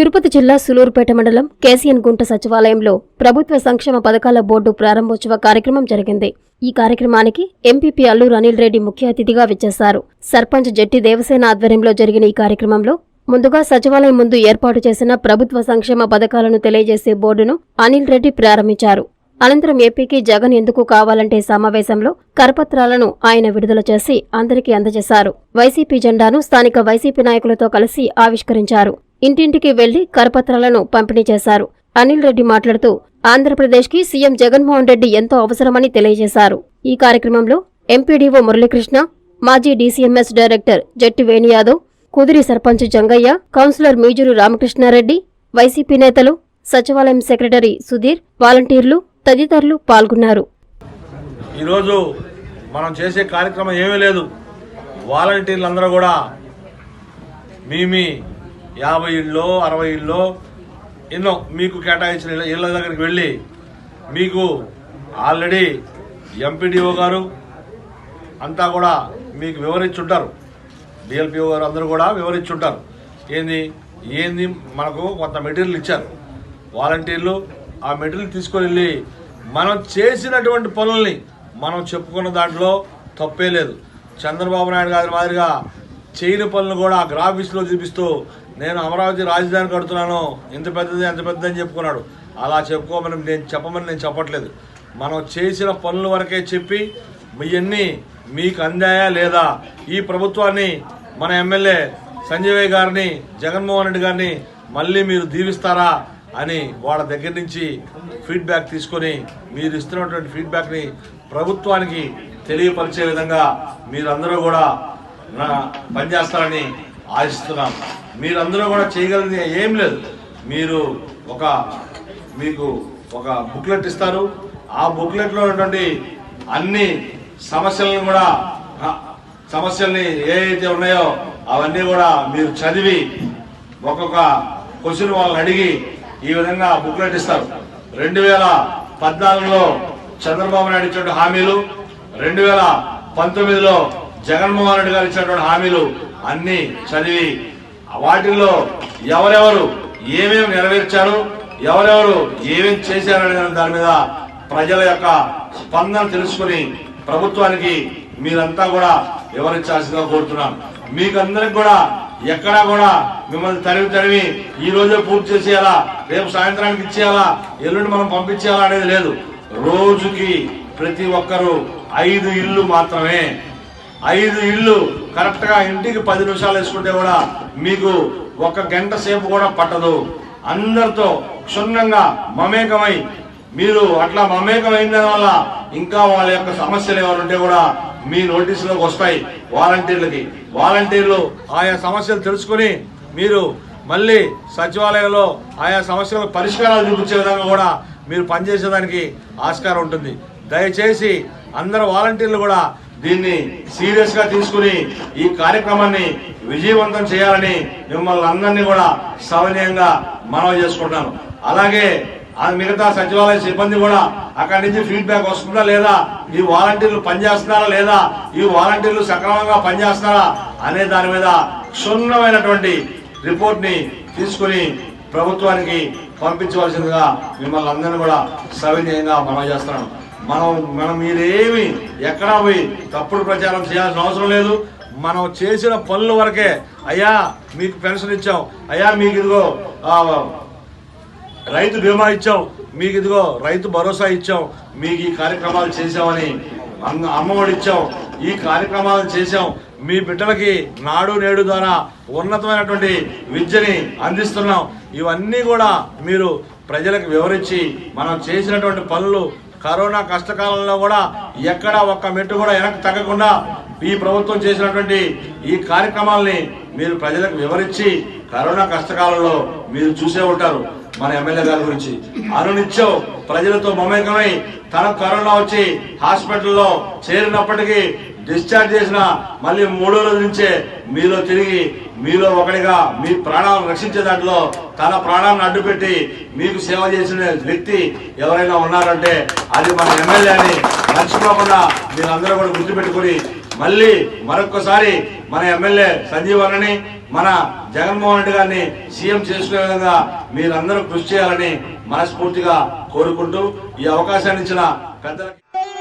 తిరుపతి జిల్లా సులూరుపేట మండలం కేసీఎన్ గుంట సచివాలయంలో ప్రభుత్వ సంక్షేమ పథకాల బోర్డు ప్రారంభోత్సవ కార్యక్రమం జరిగింది. ఈ కార్యక్రమానికి ఎంపీపీ అల్లూరు అనిల్ రెడ్డి ముఖ్య అతిథిగా విచ్చేశారు. సర్పంచ్ జట్టి దేవసేన ఆధ్వర్యంలో జరిగిన ఈ కార్యక్రమంలో ముందుగా సచివాలయం ముందు ఏర్పాటు చేసిన ప్రభుత్వ సంక్షేమ పథకాలను తెలియజేసే బోర్డును అనిల్ రెడ్డి ప్రారంభించారు. అనంతరం ఏపీకి జగన్ ఎందుకు కావాలంటే సమావేశంలో కరపత్రాలను ఆయన విడుదల చేసి అందరికీ అందజేశారు. వైసీపీ జెండాను స్థానిక వైసీపీ నాయకులతో కలిసి ఆవిష్కరించారు. ఇంటింటికి వెళ్ళి కరపత్రాలను పంపిణీ చేశారు. అనిల్ రెడ్డి మాట్లాడుతూ ఆంధ్రప్రదేశ్కి సీఎం జగన్మోహన్ రెడ్డి ఎంతో అవసరమని తెలియజేశారు. ఈ కార్యక్రమంలో ఎంపీడీఓ మురళీకృష్ణ మాజీ డీసీఎంఎస్ డైరెక్టర్ జట్టి వేణియాదవ్ కుదిరి సర్పంచ్ జంగయ్య కౌన్సిలర్ మీజూరు రామకృష్ణారెడ్డి వైసీపీ నేతలు సచివాలయం సెక్రటరీ సుధీర్ వాలంటీర్లు తదితరులు పాల్గొన్నారు. ఈరోజు మనం చేసే కార్యక్రమం ఏమీ లేదు. వాలంటీర్లు అందరూ కూడా మీ మీ యాభై ఇళ్ళో అరవై ఇళ్ళో ఎన్నో మీకు కేటాయించిన ఇళ్ళ- దగ్గరికి వెళ్ళి మీకు ఆల్రెడీ ఎంపీడీఓ గారు అంతా కూడా మీకు వివరించుంటారు డిఎల్పిఓ గారు అందరూ కూడా వివరించుంటారు ఏంది? ఏంది మనకు కొంత మెటీరియల్ ఇచ్చారు. వాలంటీర్లు ఆ మెటీరియల్ తీసుకొని వెళ్ళి మనం చేసినటువంటి పనుల్ని మనం చెప్పుకున్న దాంట్లో తప్పే లేదు. చంద్రబాబు నాయుడు గారి మాదిరిగా చేయని పనులు కూడా గ్రాఫిక్స్లో చూపిస్తూ నేను అమరావతి రాజధాని కడుతున్నాను. ఇంత పెద్దది ఎంత పెద్దది అని చెప్పుకున్నాడు. అలా చెప్పుకోమని నేను చెప్పమని నేను చెప్పట్లేదు. మనం చేసిన పనుల వరకే చెప్పి ఇవన్నీ మీకు అందాయా లేదా? ఈ ప్రభుత్వాన్ని మన ఎమ్మెల్యే సంజయ్ గారిని జగన్మోహన్ రెడ్డి గారిని మళ్ళీ మీరు దీవిస్తారా అని వాళ్ళ దగ్గర నుంచి ఫీడ్బ్యాక్ తీసుకొని మీరు ఇస్తున్నటువంటి ఫీడ్బ్యాక్ని ప్రభుత్వానికి తెలియపరిచే విధంగా మీరందరూ కూడా పనిచేస్తారని ఆశిస్తున్నాం. మీరందరూ కూడా చేయగలిగింది ఏం లేదు. మీరు ఒక మీకు ఒక బుక్లెట్ ఇస్తారు. ఆ బుక్లెట్లో ఉన్నటువంటి అన్ని సమస్యలను కూడా సమస్యల్ని ఏ అయితే ఉన్నాయో అవన్నీ కూడా మీరు చదివి ఒక్కొక్క క్వశ్చన్ వాళ్ళని అడిగి ఈ విధంగా బుక్లెట్ ఇస్తారు. రెండు వేల పద్నాలుగులో చంద్రబాబు నాయుడు ఇచ్చినటువంటి హామీలు రెండు వేల పంతొమ్మిదిలో జగన్మోహన్ రెడ్డి గారు ఇచ్చినటువంటి హామీలు అన్ని చదివి వాటిల్లో ఎవరెవరు ఏమేమి నెరవేర్చారు ఎవరెవరు ఏమేమి చేశారనే దాని మీద ప్రజల యొక్క స్పందన తెలుసుకుని ప్రభుత్వానికి మీరంతా కూడా వివరించాల్సిందిగా కోరుతున్నాను మీకందరికి కూడా ఎక్కడా కూడా మిమ్మల్ని తరివి తరివి ఈ రోజే పూర్తి చేసేయాలా రేపు సాయంత్రానికి ఇచ్చేయాలా ఎల్లుండి మనం పంపించేయాలా అనేది లేదు. రోజుకి ప్రతి ఒక్కరూ ఐదు ఇల్లు మాత్రమే ఐదు ఇళ్ళు కరెక్ట్గా ఇంటికి పది నిమిషాలు వేసుకుంటే కూడా మీకు ఒక గంట సేపు కూడా పట్టదు. అందరితో క్షుణ్ణంగా మమేకమై మీరు అట్లా మమేకమైన వల్ల ఇంకా వాళ్ళ యొక్క సమస్యలు ఎవరుంటే కూడా మీ నోటీసులోకి వస్తాయి వాలంటీర్లకి. వాలంటీర్లు ఆయా సమస్యలు తెలుసుకుని మీరు మళ్ళీ సచివాలయంలో ఆయా సమస్యలకు పరిష్కారాలు చూపించే విధంగా కూడా మీరు పనిచేసేదానికి ఆస్కారం ఉంటుంది. దయచేసి అందరు వాలంటీర్లు కూడా దీన్ని సీరియస్గా తీసుకుని ఈ కార్యక్రమాన్ని విజయవంతం చేయాలని మిమ్మల్ని అందరినీ కూడా సవనీయంగా మనవి చేసుకుంటున్నాను. అలాగే ఆ మిగతా సచివాలయ సిబ్బంది కూడా అక్కడి నుంచి ఫీడ్బ్యాక్ వస్తుందా లేదా? ఈ వాలంటీర్లు పనిచేస్తున్నారా లేదా? ఈ వాలంటీర్లు సక్రమంగా పనిచేస్తున్నారా? అనే దాని మీద క్షుణ్ణమైనటువంటి రిపోర్ట్ని తీసుకుని ప్రభుత్వానికి పంపించవలసిందిగా మిమ్మల్ని అందరినీ కూడా సవినీయంగా మనం చేస్తున్నాను. మనం మనం మీరేమి ఎక్కడా పోయి తప్పుడు ప్రచారం చేయాల్సిన అవసరం లేదు. మనం చేసిన పనుల వరకే అయ్యా మీకు పెన్షన్ ఇచ్చాం. అయ్యా మీకు ఇదిగో రైతు బీమా ఇచ్చాం. మీకు ఇదిగో రైతు భరోసా ఇచ్చాం. మీకు ఈ కార్యక్రమాలు చేసామని అమ్మ- అమ్మఒడి ఇచ్చాం. ఈ కార్యక్రమాలు చేసాం మీ బిడ్డలకి నాడు నేడు ద్వారా ఉన్నతమైనటువంటి విద్యని అందిస్తున్నాం. ఇవన్నీ కూడా మీరు ప్రజలకు వివరించి మనం చేసినటువంటి పనులు కరోనా కష్టకాలంలో కూడా ఎక్కడ ఒక్క మెట్టు కూడా వెనక్కి తగ్గకుండా ఈ ప్రభుత్వం చేసినటువంటి ఈ కార్యక్రమాల్ని మీరు ప్రజలకు వివరించి కరోనా కష్టకాలంలో మీరు చూసే ఉంటారు మన ఎమ్మెల్యే గారి గురించి. అనునిత్యం ప్రజలతో మమేకమై తనకు కరోనా వచ్చి హాస్పిటల్లో చేరినప్పటికీ డిశ్చార్జ్ చేసిన మళ్ళీ మూడో రోజు నుంచే మీలో తిరిగి మీలో ఒకటిగా మీ ప్రాణాలను రక్షించే దాంట్లో తన ప్రాణాలను అడ్డుపెట్టి మీకు సేవ చేసిన వ్యక్తి ఎవరైనా ఉన్నారంటే అది మన ఎమ్మెల్యే అని మర్చిపోకుండా మీరందరూ కూడా గుర్తుపెట్టుకుని మళ్ళీ మరొకసారి మన ఎమ్మెల్యే సంజీవ్ అన్నని మన జగన్మోహన్ రెడ్డి గారిని సీఎం చేసుకునే విధంగా మీరందరూ కృషి చేయాలని మనస్ఫూర్తిగా కోరుకుంటూ ఈ అవకాశాన్ని ఇచ్చిన పెద్దలకి